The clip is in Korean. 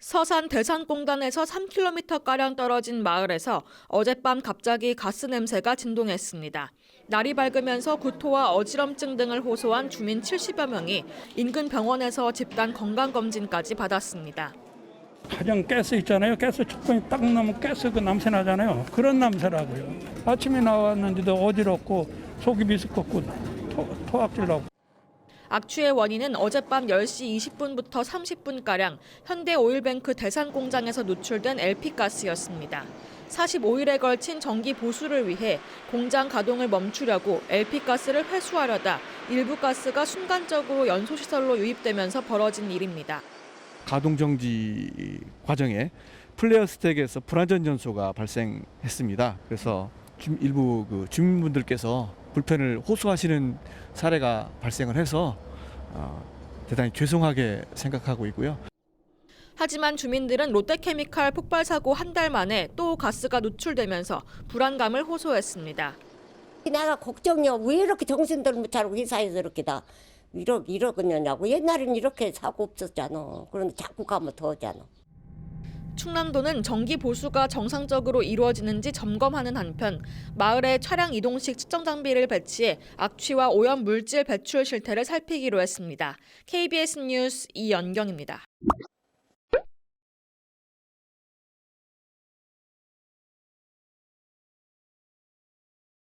서산 대산공단에서 3km가량 떨어진 마을에서 어젯밤 갑자기 가스 냄새가 진동했습니다. 날이 밝으면서 구토와 어지럼증 등을 호소한 주민 70여 명이 인근 병원에서 집단 건강검진까지 받았습니다. 가정 가스 있잖아요. 가스 촛불이 딱 나면 가스 그 냄새 나잖아요. 그런 냄새라고요. 아침에 나왔는데도 어지럽고 속이 미스껍고 토, 토악질 나고. 악취의 원인은 어젯밤 10시 20분부터 30분가량 현대오일뱅크 대산공장에서 노출된 LP가스였습니다. 45일에 걸친 정기 보수를 위해 공장 가동을 멈추려고 LP가스를 회수하려다 일부 가스가 순간적으로 연소시설로 유입되면서 벌어진 일입니다. 가동 정지 과정에 플레어 스택에서 불안전 전소가 발생했습니다. 그래서 주- 일부 그 주민분들께서 불편을 호소하시는 사례가 발생을 해서 어, 대단히 죄송하게 생각하고 있고요. 하지만 주민들은 롯데케미칼 폭발 사고 한 달 만에 또 가스가 노출되면서 불안감을 호소했습니다. 내가 걱정이야. 왜 이렇게 정신들 못 차리고 회사에서 이렇게 다 이러 이러겠냐고. 옛날엔 이렇게 사고 없었잖아. 그런데 자꾸 가면 더 하잖아. 충남도는 정기 보수가 정상적으로 이루어지는지 점검하는 한편 마을에 차량 이동식 측정 장비를 배치해 악취와 오염 물질 배출 실태를 살피기로 했습니다. KBS 뉴스 이연경입니다.